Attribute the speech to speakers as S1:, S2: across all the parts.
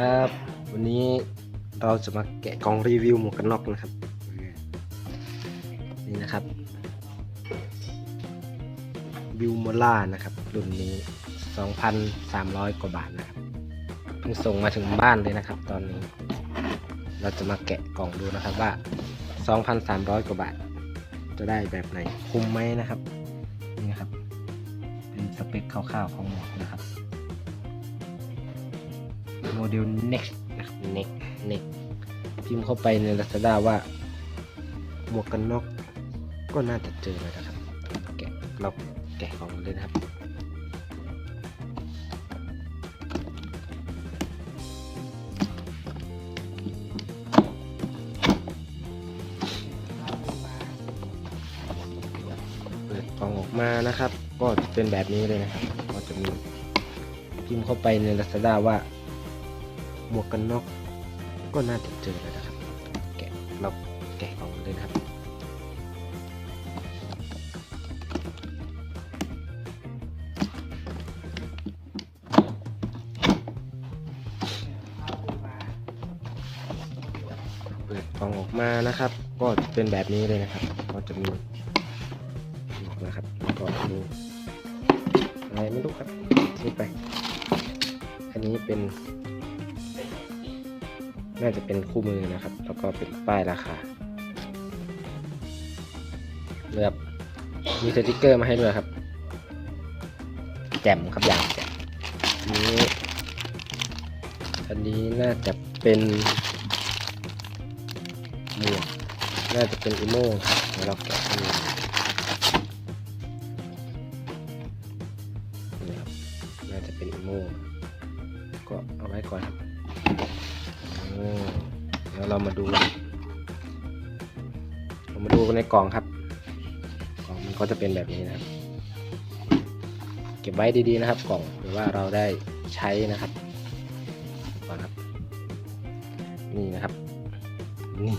S1: ครับ วันนี้เราจะมาแกะกล่องรีวิวหมวกกันน็อกนะครับ นี่นะครับ วิวโมล่านะครับ รุ่นนี้ 2,300 กว่าบาทนะครับเพิ่งส่งมาถึงบ้านเลยนะครับ ตอนนี้ เราจะมาแกะกล่องดูนะครับว่า 2,300 กว่าบาท จะได้แบบไหนคุ้มไหมนะครับ นี่นะครับ เป็นสเปคคร่าวๆของหมวกนะครับ เดล next นะครับ next next พิมพ์เข้าไปใน Lazada ว่าหมวกกันน็อกก็น่าจะเจอเลยนะครับ แกะเราแกะของเลยนะครับ เปิดกล่องออกมานะครับ ก็จะเป็นแบบนี้เลยนะครับ ก็จะมีพิมพ์เข้าไปใน Lazada ว่า หมวกกันน็อกก็น่าจะเจอแล้วนะครับ แกะเราแกะกล่องเลยนะครับ เปิดกล่องออกมานะครับ ก็จะเป็นแบบนี้เลยนะครับ ก็จะมีหมวกนะครับแล้วก็มีอะไรไม่รู้ครับซื้อไป อันนี้เป็น น่าจะเป็นคู่มือนะครับ แล้วก็เป็นป้ายราคาเลือกมีสติกเกอร์มาให้ด้วยครับ แจ่มครับอย่างแจ่มอันนี้อันนี้น่าจะเป็นหมวกน่าจะเป็นอีโม่ครับเดี๋ยวเราแกะให้ดูนี่ครับน่าจะเป็นอีโม่ เรามาดูเรามาดูกันในกล่องครับกล่องมันก็จะเป็นแบบนี้นะครับ เก็บไว้ดีๆนะครับ กล่องหรือว่าเราได้ใช้นะครับก่อนครับ นี่นะครับนี่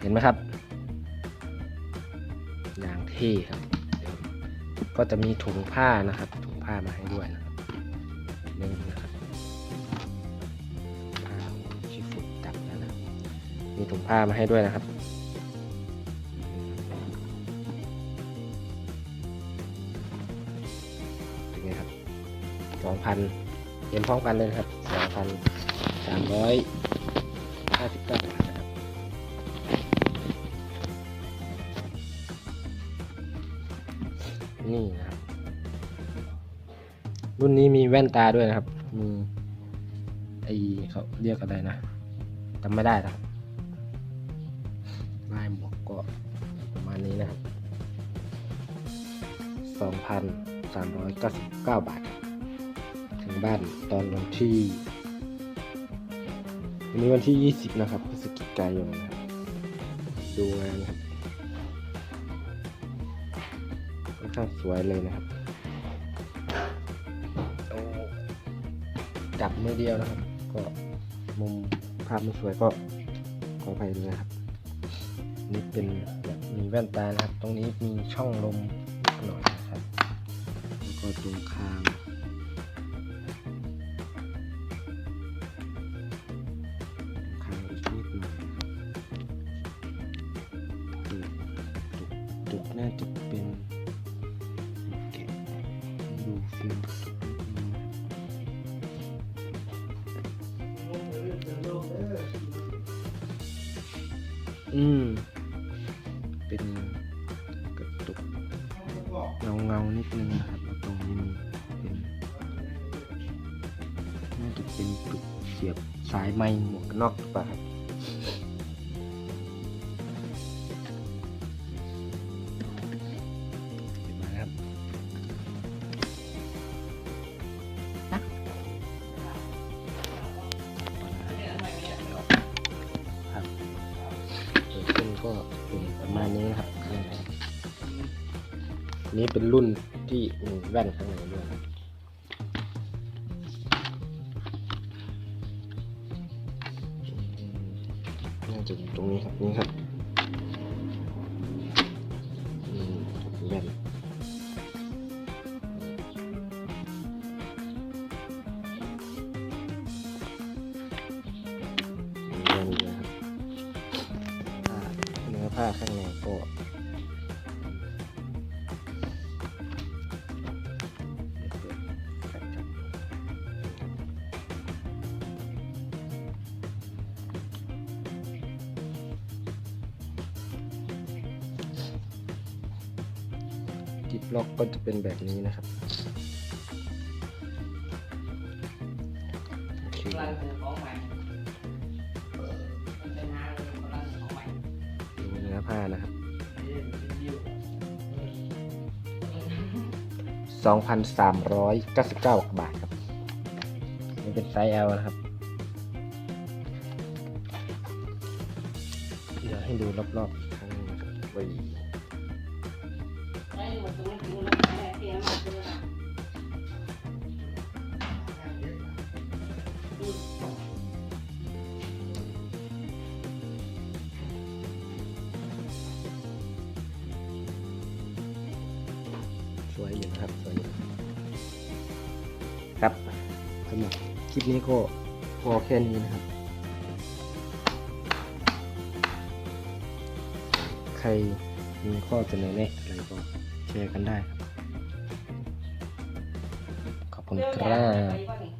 S1: เห็นไหมครับอย่างเท่ครับ ก็จะมีถุงผ้านะครับ ถุงผ้ามาให้ด้วยนะครับนี่นะครับ มีถุงผ้ามาให้ด้วยนะครับเป็นไงครับสองพันเห็นพร้อมกันเลยครับสองพันสามร้อยห้าสิบเก้าบาทนะครับนี่นะครับ รุ่นนี้มีแว่นตาด้วยนะครับ มีไอเขาเรียกอะไรนะจำไม่ได้นะครับ ลายหมวกก็ประมาณนี้นะครับ 2,399 บาท ถึงบ้านตอนวันที่วันนี้วันที่ 20 นะครับพฤศจิกายนนะครับดูงานครับค่อนข้างสวยเลยนะครับจับมือเดียวนะครับ ก็มุมภาพไม่สวยก็ขออภัยด้วยนะครับ นี่เป็นแบบมีแว่นตานะครับ ตรงนี้มีช่องลมหน่อยนะครับแล้วก็ตรงคางคางอีกนิดหน่อยนะครับตุกตุกน่าจะเป็นแกะดูฟิล์มอืม เป็นกระตุกเงาเงานิดนึงนะครับตรงนี้มันเป็นน่าจะเป็นตุกเสียบสายไม้หมวกนอกหรือเปล่าครับ ณนี้นะครับข้างในนี้เป็นรุ่นที่แว่นข้างในด้วยครับน่าจะอยู่ตรงนี้ครับนี่ครับาข้างในก็กิบล็อกก็จะเป็นแบบนี้นะครับโอเค
S2: 25นะ
S1: ครับ2,399 บาทครับ นี่เป็นไซส์ L นะครับ เดี๋ยวให้ดูรอบๆครั้งนึงนะครับ
S2: ไป
S1: คลิปนี้ก็พอแค่นี้นะครับ ใครมีข้อเสนอแนะอะไรก็แชร์กันได้ครับ ขอบคุณครั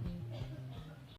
S1: บ